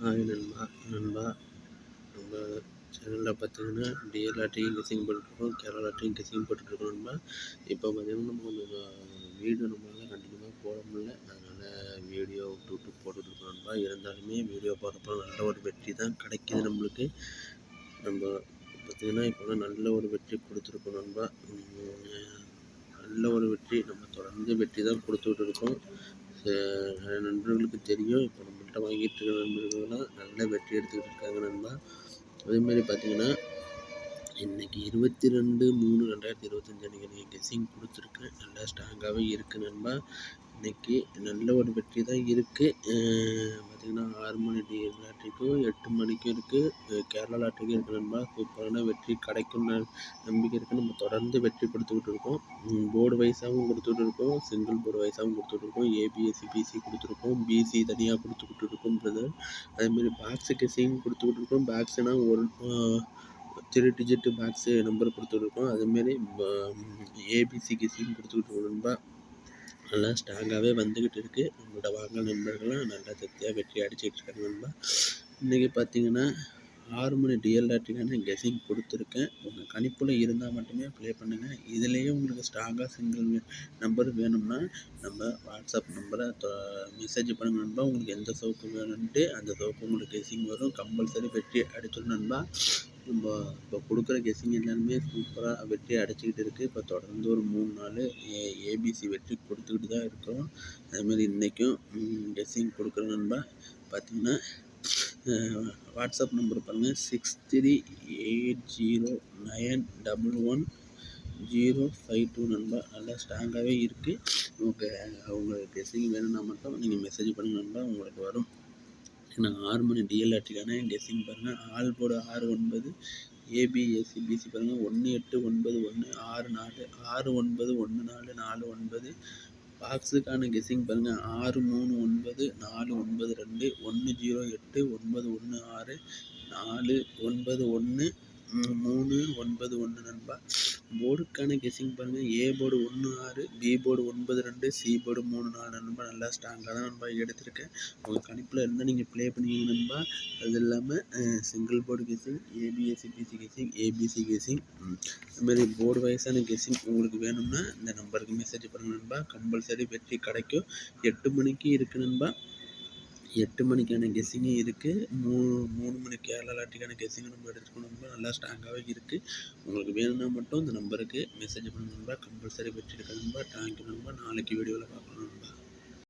Hi நண்பா நண்பா. நம்ம சேனலில் பார்த்தீங்கன்னா டிஎல்ஆர்டியும் கெஸிங் போட்டுருக்கோம் கேரளாட்டையும் கெஸிங் போட்டுருக்கோம் நண்பா. இப்போ பார்த்தீங்கன்னா நம்ம கொஞ்சம் வீடியோ நம்மளால் கண்டினியூவாக போட முடியல. அதனால் வீடியோ விட்டு விட்டு போட்டுட்ருக்கோம் நண்பா. இருந்தாலுமே வீடியோ போடுறப்போ நல்ல ஒரு வெற்றி தான் கிடைக்கிது நம்மளுக்கு. நம்ம பார்த்திங்கன்னா இப்போ நல்ல ஒரு வெற்றி கொடுத்துருக்கோம் நண்பா. நல்ல ஒரு வெற்றி நம்ம தொடர்ந்து வெற்றி தான் கொடுத்துக்கிட்டு இருக்கோம். நண்பர்களுக்கு தெரியும். இப்போ நம்மள்கிட்ட வாங்கிட்டு இருக்கிற நண்பர்கள்லாம் நல்ல வெற்றி எடுத்துக்கிட்டு இருக்காங்க நண்பா. அதேமாதிரி பார்த்தீங்கன்னா இன்றைக்கி இருபத்தி ரெண்டு மூணு ரெண்டாயிரத்தி இருபத்தஞ்சி அன்றைக்கி நீங்கள் கெஸ்ஸிங் கொடுத்துருக்கேன் நல்லா ஸ்ட்ராங்காகவே இருக்குது நண்பா. இன்றைக்கி நல்ல ஒரு வெற்றி தான் இருக்குது பார்த்திங்கன்னா ஆறு மணி டி எட்டு மணிக்கும் இருக்குது கேரளா லாட்ரிக்கும் இருக்குது நண்பா. சூப்பரான வெற்றி கிடைக்கும் நம்பிக்கை இருக்குது நம்ம தொடர்ந்து வெற்றி கொடுத்துக்கிட்டு இருக்கோம். போர்டு வைஸாகவும் கொடுத்துக்கிட்டு இருக்கோம். சிங்கிள் போர்டு வைஸாகவும் கொடுத்துட்டு இருக்கோம். ஏபிஎஸ்சி பிசி கொடுத்துருக்கோம். பிசி தனியாக கொடுத்துக்கிட்டு இருக்கோம் பிரதர் அதேமாதிரி பாக்ஸு கெஸ்ஸிங் கொடுத்துக்கிட்டு இருக்கோம். பாக்ஸுனால் ஒரு த்ரீ டிஜிட்டு பாக்ஸு நம்பர் கொடுத்துருக்கோம் அதுமாரி ஏபிசி கிசின்னு கொடுத்துக்கிட்டு நண்பா நல்லா ஸ்ட்ராங்காகவே வந்துக்கிட்டு இருக்குது நம்மளோட வாங்க நண்பர்கள்லாம் நல்லா திருப்தியாக வெற்றி அடிச்சுட்டு இருக்காங்க நண்பா இன்றைக்கி பார்த்தீங்கன்னா ஆறு மணி டிஎல்ஆர்டிக்கான கெஸிங் கொடுத்துருக்கேன். உங்கள் கணிப்பில் இருந்தால் மட்டுமே ப்ளே பண்ணுங்கள் இதுலேயே உங்களுக்கு ஸ்ட்ராங்காக சிங்கிள் நம்பர் வேணும்னா நம்ம வாட்ஸ்அப் நம்பரை மெசேஜ் பண்ணுங்க நண்பா. உங்களுக்கு எந்த சோக்கு வேணும்ன்ட்டு அந்த சோக்கு உங்களுக்கு கெஸிங் வரும். கம்பல்சரி வெற்றி அடிச்சிடும் நண்பா. நம்ம இப்போ கொடுக்குற கெஸ்ஸிங் எல்லாமே சூப்பராக வெற்றி அடைச்சிக்கிட்டு இருக்குது இப்போ தொடர்ந்து ஒரு மூணு நாள் ஏ ஏபிசி வெற்றி கொடுத்துக்கிட்டு தான் இருக்கிறோம் அதேமாதிரி இன்றைக்கும் கெஸ்ஸிங் கொடுக்குற நண்பா பார்த்திங்கன்னா வாட்ஸ்அப் நம்பர் பாருங்கள் six three eight zero nine double one zero five two நண்பா. நல்லா ஸ்ட்ராங்காகவே இருக்குது உங்கள் அவங்க கெஸ்ஸிங் வேணும்னா மட்டும் நீங்கள் மெசேஜ் பண்ணுங்கள் நண்பா. உங்களுக்கு வரும். நான் ஆறு மணி டிஎல்ஆர்டிக்கான கெஸ்ஸிங் பாருங்கள் ஆல் போர்டு ஆறு ஒன்பது. ஏபிஎஸ்சி பிசி பாருங்கள் ஒன்று எட்டு ஒன்பது ஒன்று ஆறு நாலு. ஆறு ஒன்பது ஒன்று நாலு நாலு ஒன்பது. பாக்ஸுக்கான கெஸ்ஸிங் பாருங்கள் ஆறு மூணு ஒன்பது நாலு ஒன்பது ரெண்டு. ஒன்று ஜீரோ எட்டு ஒன்பது ஒன்று ஆறு. நாலு ஒன்பது ஒன்று மூணு ஒன்பது ஒன்று நண்பா. போர்டுக்கான கெஸ்ஸிங் பாருங்கள் ஏ போர்டு ஒன்று ஆறு பி போர்டு ஒன்பது ரெண்டு சி போர்டு மூணு நாலு. நண்பா நல்லா ஸ்ட்ராங்காக தான் நண்பா எடுத்திருக்கேன். உங்கள் கணிப்பில் இருந்தால் நீங்கள் ப்ளே பண்ணிக்கிங்க நண்பா. அது இல்லாமல் single board guessing ABSC BC guessing ABC guessing அதுமாரி போர்டு வைஸான கெஸ்ஸிங் உங்களுக்கு வேணும்னா இந்த நம்பருக்கு மெசேஜ் பண்ணுங்கள் நண்பா. கம்பல்சரி வெற்றி கிடைக்கும். எட்டு மணிக்கு இருக்குது நண்பா. எட்டு மணிக்கான கெஸ்ஸிங்கும் இருக்குது மூணு மூணு மணி கேரளா லாட்டிக்கான கெஸ்ஸிங்கும் நம்ம எடுத்துக்கணும் நண்பா நல்லா ஸ்ட்ராங்காகவே இருக்குது உங்களுக்கு வேணும்னா மட்டும் இந்த நம்பருக்கு மெசேஜ் பண்ண நம்ப கம்பல்சரி வெற்றி நம்ப தேங்க்யூ நம்ப நாளைக்கு வீடியோவில் பார்க்கணும் நம்ப